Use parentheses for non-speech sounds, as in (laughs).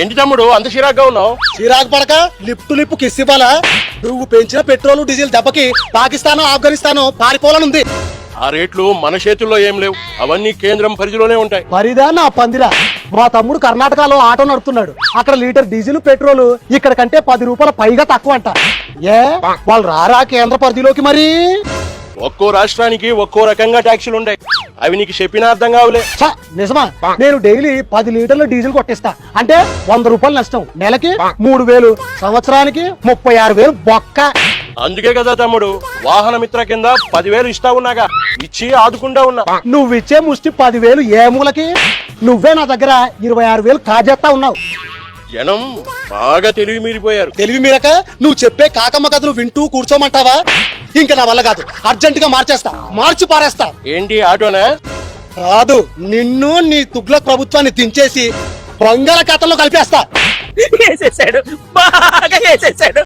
ఏంటి తమ్ముడు అంత చిరాగ్గా ఉన్నావు? చిరాకు పడక లిప్ టు లిప్ కిస్ ఇవ్వాలా? నువ్వు పెంచిన పెట్రోల్ డీజిల్ దెబ్బకి పాకిస్తాన్ ఆఫ్ఘనిస్తాన్ పారిపోవాలనుంది. ఆ రేట్లు మన చేతుల్లో ఏం లేవు. అవన్నీ కేంద్రం పరిధిలోనే ఉంటాయి. మరిదా నా పందిరా. మా తమ్ముడు కర్ణాటకలో ఆటో నడుపుతున్నాడు. అక్కడ లీటర్ డీజిల్ పెట్రోల్ ఇక్కడ కంటే పది రూపాయల పైగా తక్కువ అంట ఏ? వాళ్ళు రారా కేంద్ర పరిధిలోకి మరి? ఒక్కో రాష్ట్రానికి ఒక్కో రకంగా ట్యాక్సీలు ఉంటాయి అవి నీకు చెప్పినా అర్థం కావులే. ఛ, నిజమా? నేను డైలీ పది లీటర్ల డీజిల్ కొట్టిస్తా. అంటే వంద రూపాయలు నష్టం. నెలకి మూడు వేలు సంవత్సరానికి ముప్పై ఆరు వేలు బొక్క. అందుకే కదా తమ్ముడు వాహన మిత్ర కింద పదివేలు ఇస్తా ఉన్నాగా. ఇచ్చి ఆదుకుంటా ఉన్నా. నువ్వు ఇచ్చే ముష్టి పదివేలు ఏ మూలకి? నువ్వే నా దగ్గర ఇరవై ఆరు వేలు కాజేస్తా ఉన్నావు. జనం బాగా తెలివి మీరిపోయారు. తెలివి మీరక నువ్వు చెప్పే కాకమ్మ కథలు వింటూ కూర్చోమంటావా? ఇంకా నా వల్ల కాదు. అర్జెంట్గా మార్చేస్తా. మార్చి పారేస్తా. ఏంటి ఆటోనా? కాదు నిన్ను నీ తుగ్లక్ ప్రభుత్వాన్ని దించేసి బంగాళ కథల్లో కలిపేస్తా. (laughs) వేసేసాడు. బాగా వేసేసాడు.